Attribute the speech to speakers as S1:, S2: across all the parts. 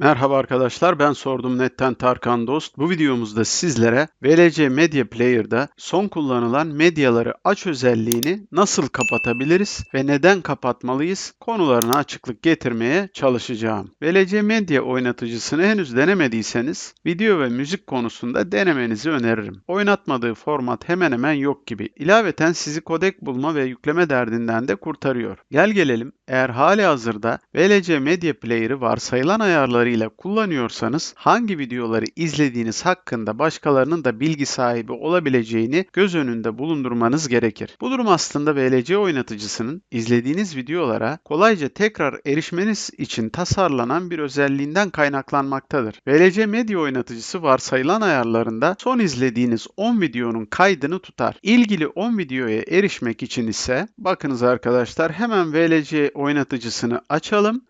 S1: Merhaba arkadaşlar, ben Sordum Net'ten Tarkan Dost. Bu videomuzda sizlere VLC Media Player'da son kullanılan medyaları aç özelliğini nasıl kapatabiliriz ve neden kapatmalıyız konularına açıklık getirmeye çalışacağım. VLC Media oynatıcısını henüz denemediyseniz video ve müzik konusunda denemenizi öneririm. Oynatmadığı format hemen hemen yok gibi. İlaveten sizi kodek bulma ve yükleme derdinden de kurtarıyor. Gel gelelim eğer hali hazırda VLC Media Player'ı varsayılan ayarlarıyla kullanıyorsanız hangi videoları izlediğiniz hakkında başkalarının da bilgi sahibi olabileceğini göz önünde bulundurmanız gerekir. Bu durum aslında VLC oynatıcısının izlediğiniz videolara kolayca tekrar erişmeniz için tasarlanan bir özelliğinden kaynaklanmaktadır. VLC Media oynatıcısı varsayılan ayarlarında son izlediğiniz 10 videonun kaydını tutar. İlgili 10 videoya erişmek için ise bakınız arkadaşlar hemen VLC oynatıcısını açalım.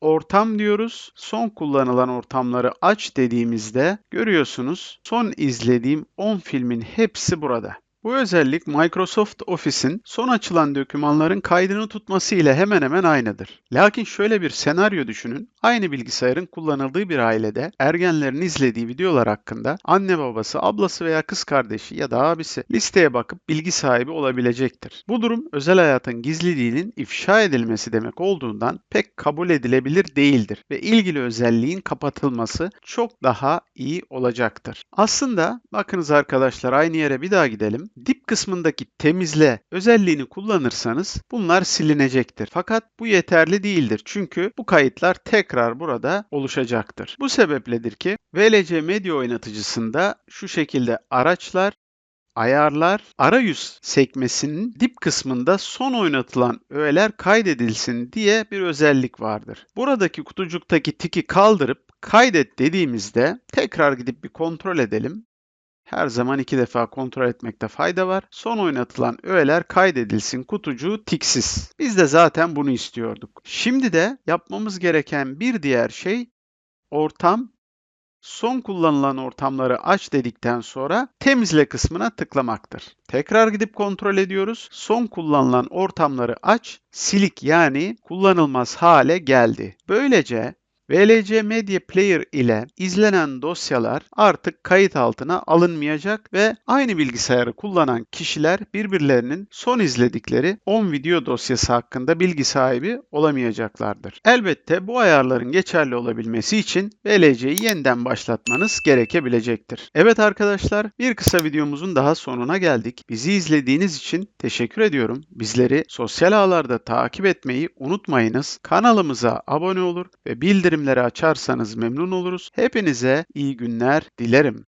S1: Ortam diyoruz. Son kullanılan ortamları aç dediğimizde görüyorsunuz son izlediğim 10 filmin hepsi burada. Bu özellik Microsoft Office'in son açılan dokümanların kaydını tutması ile hemen hemen aynıdır. Lakin şöyle bir senaryo düşünün. Aynı bilgisayarın kullanıldığı bir ailede ergenlerin izlediği videolar hakkında anne babası, ablası veya kız kardeşi ya da abisi listeye bakıp bilgi sahibi olabilecektir. Bu durum özel hayatın gizliliğinin ifşa edilmesi demek olduğundan pek kabul edilebilir değildir ve ilgili özelliğin kapatılması çok daha iyi olacaktır. Aslında bakınız arkadaşlar aynı yere bir daha gidelim dip kısmındaki temizle özelliğini kullanırsanız bunlar silinecektir. Fakat bu yeterli değildir. Çünkü bu kayıtlar tekrar burada oluşacaktır. Bu sebepledir ki VLC Medya oynatıcısında şu şekilde araçlar Ayarlar, arayüz sekmesinin dip kısmında son oynatılan öğeler kaydedilsin diye bir özellik vardır. Buradaki kutucuktaki tiki kaldırıp kaydet dediğimizde tekrar gidip bir kontrol edelim her zaman iki defa kontrol etmekte fayda var. Son oynatılan öğeler kaydedilsin kutucuğu tiksiz. Biz de zaten bunu istiyorduk. Şimdi de yapmamız gereken bir diğer şey ortam son kullanılan ortamları aç dedikten sonra temizle kısmına tıklamaktır. Tekrar gidip kontrol ediyoruz. Son kullanılan ortamları aç, silik yani kullanılmaz hale geldi. Böylece VLC Media Player ile izlenen dosyalar artık kayıt altına alınmayacak ve aynı bilgisayarı kullanan kişiler birbirlerinin son izledikleri 10 video dosyası hakkında bilgi sahibi olamayacaklardır. Elbette bu ayarların geçerli olabilmesi için VLC'yi yeniden başlatmanız gerekebilecektir. Evet arkadaşlar bir kısa videomuzun daha sonuna geldik. Bizi izlediğiniz için teşekkür ediyorum. Bizleri sosyal ağlarda takip etmeyi unutmayınız. Kanalımıza abone olur ve bildirim bildirimleri açarsanız memnun oluruz. Hepinize iyi günler dilerim.